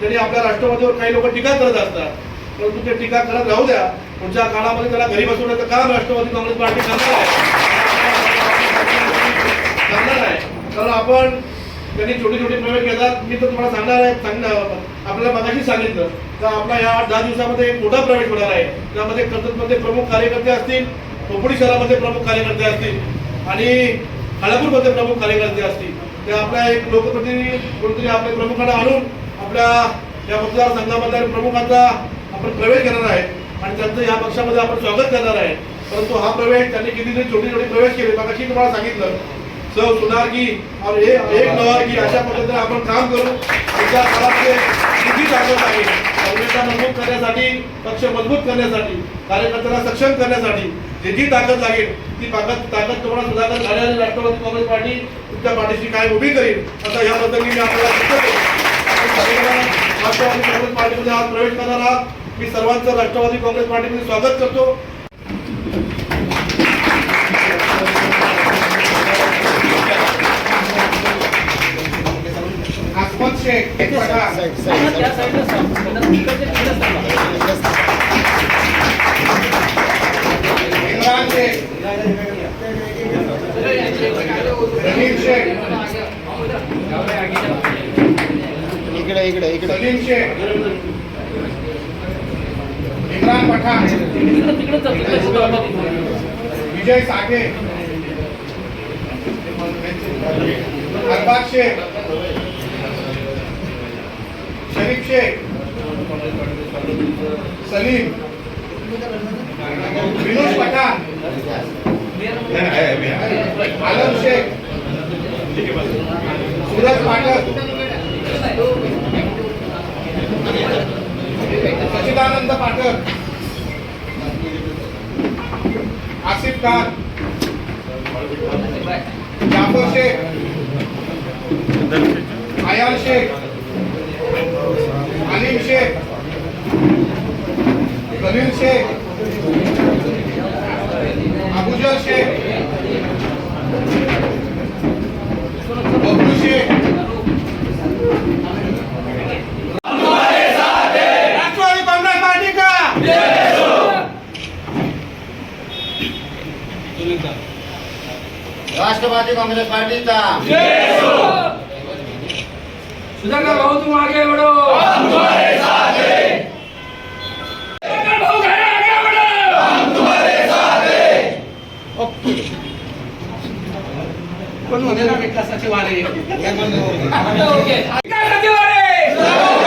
त्यांनी आपल्या राष्ट्रवादीवर काही लोक टीका करत असतात. परंतु ते टीका करत राहू द्या. पुढच्या काळामध्ये त्याला घरी बसवण्याचं काम राष्ट्रवादी काँग्रेस पार्टी करणार आहे? करणार आहे. कारण आपण त्यांनी छोटे छोटे प्रयोग घेतात मी तर तुम्हाला सांगणार आहे सांगणार आपल्याला मगाशी सांगितलं तर आपला या आठ दहा दिवसामध्ये एक मोठा प्रवेश होणार आहे. त्यामध्ये कर्जतमध्ये प्रमुख कार्यकर्ते असतील खोपोडी शहरामध्ये प्रमुख कार्यकर्ते असतील आणि खालापूरमध्ये प्रमुख कार्यकर्ते असतील. ते आपल्या एक लोकप्रतिनिधी कोणतरी आपल्या प्रमुखांना आणून आपल्या या मतदारसंघामध्ये प्रमुखांचा आपण प्रवेश करणार आहे आणि त्यांचं या पक्षामध्ये आपण स्वागत करणार आहे. परंतु हा प्रवेश त्यांनी कितीतरी छोटे छोटे प्रवेश केले मगाशी तुम्हाला सांगितलं. सौ सुनार की और एक एक की अशा पद्धतीने आपण काम करू. पुढच्या काळामध्ये किती ताकद आहे. काँग्रेसला मजबूत करण्यासाठी पक्ष मजबूत करण्यासाठी कार्यकर्त्याला सक्षम करण्यासाठी जे जी ताकद लागेल. ती ताकद ताकद तुम्हाला सुधाकर झालेली राष्ट्रवादी काँग्रेस पार्टी तुमच्या पाठीशी काय उभी करील. असं याबद्दल मी आपल्याला राष्ट्रवादी काँग्रेस पार्टीमध्ये आज प्रवेश करणार आहात मी सर्वांचं राष्ट्रवादी काँग्रेस पार्टीमध्ये स्वागत करतो आसमत शेख एक इमरान शेख रहीम शेख इकडे इकडे. इम्रान पठाण. विजय साठे. अरबाज शेख. शरीफ शेख. सलीम. विनोद पठाण. आलम शेख. सूरज पाठक. सचिदानंद पाठक. आसिफ खान. जाफर शेख. आयाल शेख. अलीम शेख. खलील शेख. अबुजल शेख बबलू शेख राष्ट्रवादी कांग्रेस पार्टी का राष्ट्रवादी काँग्रेस पार्टीचा. सुधाकर भाऊ तुम आगे बढ़ो सुधाकर भाऊ घरे आगे बढ़ो कोण म्हणे ना विकासाचे वारे? विकास सचिवालय